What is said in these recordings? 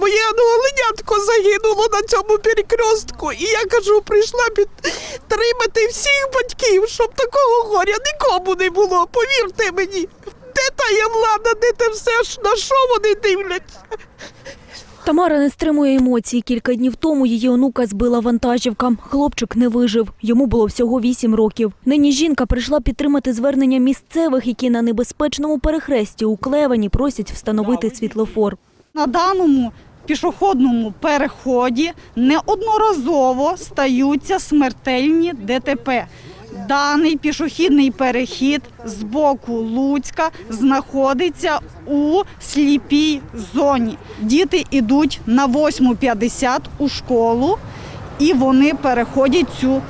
Моє оленятко загинуло на цьому перекрестку. І я кажу, прийшла підтримати всіх батьків, щоб такого горя нікому не було. Повірте мені. Де та є влада, де те все, ж, на що вони дивляться? Тамара не стримує емоцій. Кілька днів тому її онука збила вантажівка. Хлопчик не вижив. Йому було всього вісім років. Нині жінка прийшла підтримати звернення місцевих, які на небезпечному перехресті у Клевені просять встановити світлофор. На даному пішохідному переході неодноразово стаються смертельні ДТП. Даний пішохідний перехід з боку Луцька знаходиться у сліпій зоні. Діти йдуть на 8.50 у школу і вони переходять цю,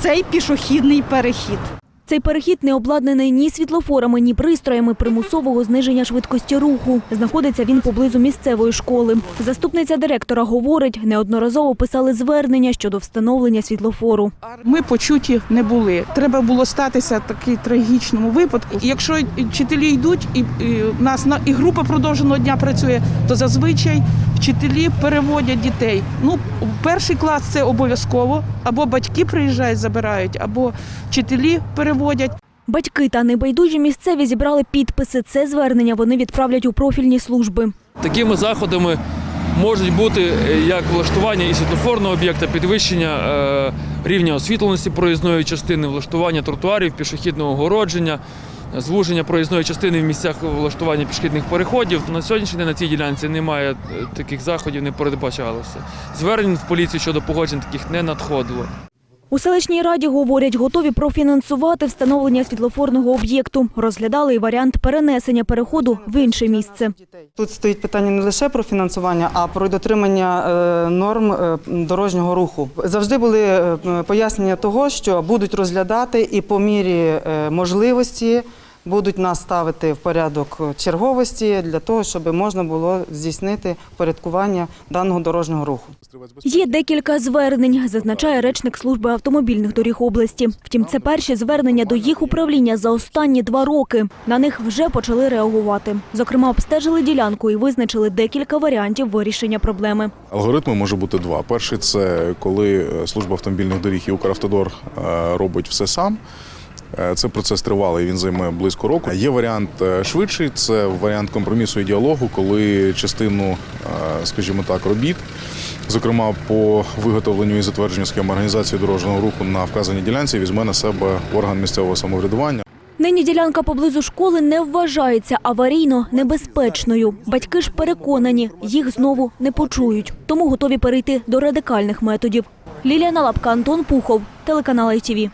цей пішохідний перехід. Цей перехід не обладнаний ні світлофорами, ні пристроями примусового зниження швидкості руху. Знаходиться він поблизу місцевої школи. Заступниця директора говорить, неодноразово писали звернення щодо встановлення світлофору. Ми почуті не були. Треба було статися такий трагічному випадку. Якщо вчителі йдуть, і, і в нас на і група продовженого дня працює, то зазвичай вчителі переводять дітей. Ну, перший клас це обов'язково, або батьки приїжджають, забирають, або вчителі переводять. Батьки та небайдужі місцеві зібрали підписи. Це звернення вони відправлять у профільні служби. Такими заходами можуть бути е, як влаштування і світлофорного об'єкта, підвищення е, рівня освітленості проїзної частини, влаштування тротуарів, пішохідного огородження, звуження проїзної частини в місцях влаштування пішохідних переходів. На сьогоднішній день на цій ділянці немає е, таких заходів, не передбачалося. Звернень в поліцію щодо погоджень таких не надходило. У селищній раді говорять, готові профінансувати встановлення світлофорного об'єкту. Розглядали і варіант перенесення переходу в інше місце. Тут стоїть питання не лише про фінансування, а про дотримання е, норм е, дорожнього руху. Завжди були пояснення того, що будуть розглядати і по мірі можливості будуть нас ставити в порядок черговості для того, щоб можна було здійснити впорядкування даного дорожнього руху. Є декілька звернень, зазначає речник служби автомобільних доріг області. Втім, це перші звернення до їх управління за останні два роки. На них вже почали реагувати. Зокрема, обстежили ділянку і визначили декілька варіантів вирішення проблеми. Алгоритми може бути два. Перший це коли е, служба автомобільних доріг і Укравтодор е, робить все сам. Е, Це процес тривалий, він займе близько року. Є варіант е, швидший, це варіант компромісу і діалогу, коли частину, е, скажімо так, робіт, зокрема по виготовленню і затвердженню схем організації дорожнього руху на вказаній ділянці, візьме на себе орган місцевого самоврядування. Нині ділянка поблизу школи не вважається аварійно небезпечною. Батьки ж переконані, їх знову не почують, тому готові перейти до радикальних методів. Ліліана Лапка, Антон Пухов, телеканал ITV.